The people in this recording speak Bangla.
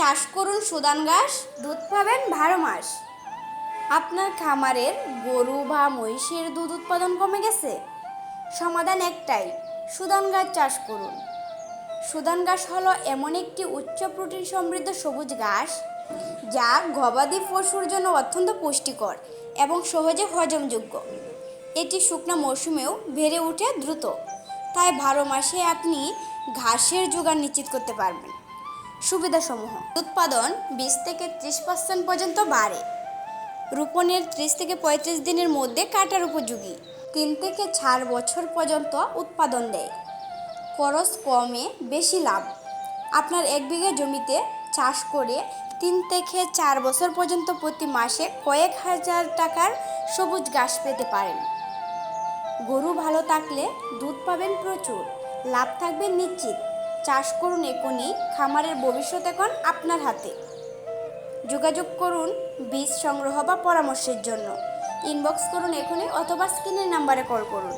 চাষ করুন সুদান ঘাস, দুধ পাবেন বারো মাস আপনার খামারের গরু বা মহিষের দুধ উৎপাদন কমে গেছে? সমাধান একটাই, সুদান ঘাস চাষ করুন। সুদান ঘাস হলো এমন একটি উচ্চ প্রোটিন সমৃদ্ধ সবুজ ঘাস, যা গবাদি পশুর জন্য অত্যন্ত পুষ্টিকর এবং সহজে হজমযোগ্য। এটি শুকনো মৌসুমেও বেড়ে ওঠে দ্রুত, তাই বারো মাসে আপনি ঘাসের যোগান নিশ্চিত করতে পারবেন। সুবিধাসমূহ। উৎপাদন বিশ থেকে ত্রিশ পার্সেন্ট পর্যন্ত বাড়ে। রোপণের ত্রিশ থেকে পঁয়ত্রিশ দিনের মধ্যে কাটার উপযোগী। তিন থেকে চার বছর পর্যন্ত উৎপাদন দেয়। খরচ কমে বেশি লাভ। আপনার এক বিঘা জমিতে চাষ করে তিন থেকে চার বছর পর্যন্ত প্রতি মাসে কয়েক হাজার টাকার সবুজ ঘাস পেতে পারেন। গরু ভালো থাকলে দুধ পাবেন প্রচুর। লাভ থাকবে নিশ্চিত। চাষ করুন এখনই খামারের ভবিষ্যৎ এখন আপনার হাতে। যোগাযোগ করুন বীজ সংগ্রহ বা পরামর্শের জন্য। ইনবক্স করুন এখনই অথবা স্ক্রিনের নাম্বারে কল করুন।